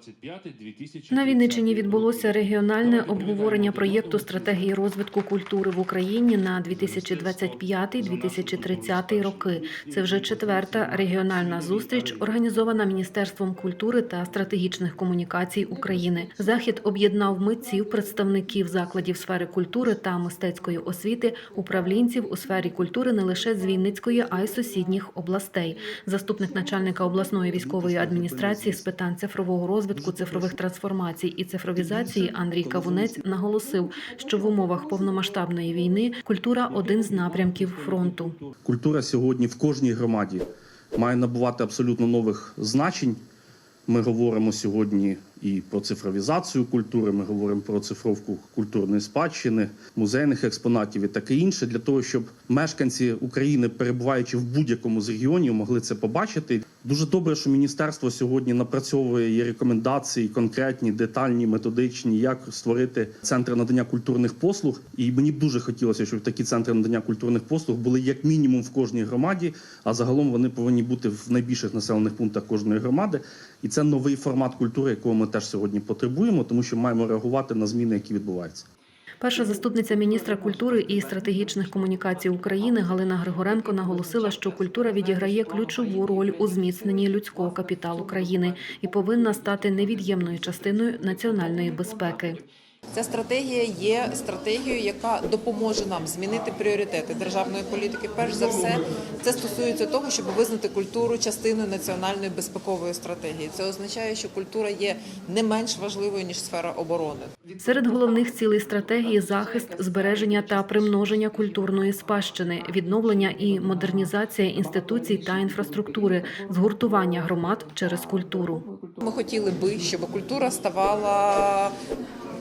2025-2030 На Вінниччині відбулося регіональне обговорення проєкту стратегії розвитку культури в Україні на 2025-2030 роки. Це вже четверта регіональна зустріч, організована Міністерством культури та стратегічних комунікацій України. Захід об'єднав митців, представників закладів сфери культури та мистецької освіти, управлінців у сфері культури не лише з Вінницької, а й сусідніх областей. Заступник начальника обласної військової адміністрації з питань цифрового розвитку, цифрових трансформацій і цифровізації Андрій Кавунець наголосив, що в умовах повномасштабної війни культура один з напрямків фронту. Культура сьогодні в кожній громаді має набувати абсолютно нових значень. Ми говоримо сьогодні і про цифровізацію культури, ми говоримо про цифровку культурної спадщини, музейних експонатів і таке інше, для того, щоб мешканці України, перебуваючи в будь-якому з регіонів, могли це побачити. Дуже добре, що міністерство сьогодні напрацьовує є рекомендації конкретні, детальні, методичні, як створити центри надання культурних послуг. І мені б дуже хотілося, щоб такі центри надання культурних послуг були як мінімум в кожній громаді, а загалом вони повинні бути в найбільших населених пунктах кожної громади. І це новий формат культури, якого ми теж сьогодні потребуємо, тому що маємо реагувати на зміни, які відбуваються. Перша заступниця міністра культури і стратегічних комунікацій України Галина Григоренко наголосила, що культура відіграє ключову роль у зміцненні людського капіталу країни і повинна стати невід'ємною частиною національної безпеки. Ця стратегія є стратегією, яка допоможе нам змінити пріоритети державної політики. Перш за все, це стосується того, щоб визнати культуру частиною національної безпекової стратегії. Це означає, що культура є не менш важливою ніж сфера оборони. Серед головних цілей стратегії захист, збереження та примноження культурної спадщини, відновлення і модернізація інституцій та інфраструктури, згуртування громад через культуру. Ми хотіли би, щоб культура ставала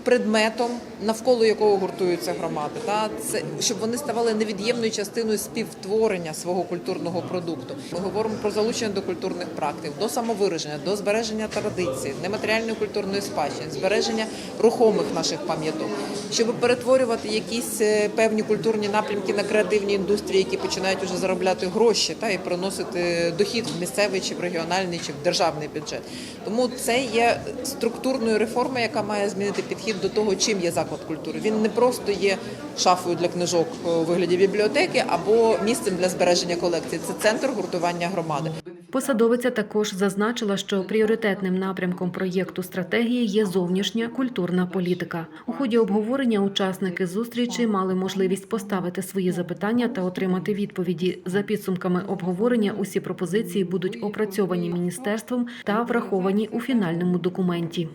предметом, навколо якого гуртуються громади, та це щоб вони ставали невід'ємною частиною співтворення свого культурного продукту. Ми говоримо про залучення до культурних практик, до самовираження, до збереження традицій, нематеріальної культурної спадщини, збереження рухомих наших пам'яток, щоб перетворювати якісь е, певні культурні напрямки на креативні індустрії, які починають уже заробляти гроші та і приносити дохід в місцевий чи в регіональний чи в державний бюджет. Тому це є структурною реформою, яка має змінити підхід до того, чим є заклад культури. Він не просто є шафою для книжок у вигляді бібліотеки або місцем для збереження колекції. Це центр гуртування громади. Посадовиця також зазначила, що пріоритетним напрямком проєкту стратегії є зовнішня культурна політика. У ході обговорення учасники зустрічі мали можливість поставити свої запитання та отримати відповіді. За підсумками обговорення, усі пропозиції будуть опрацьовані міністерством та враховані у фінальному документі.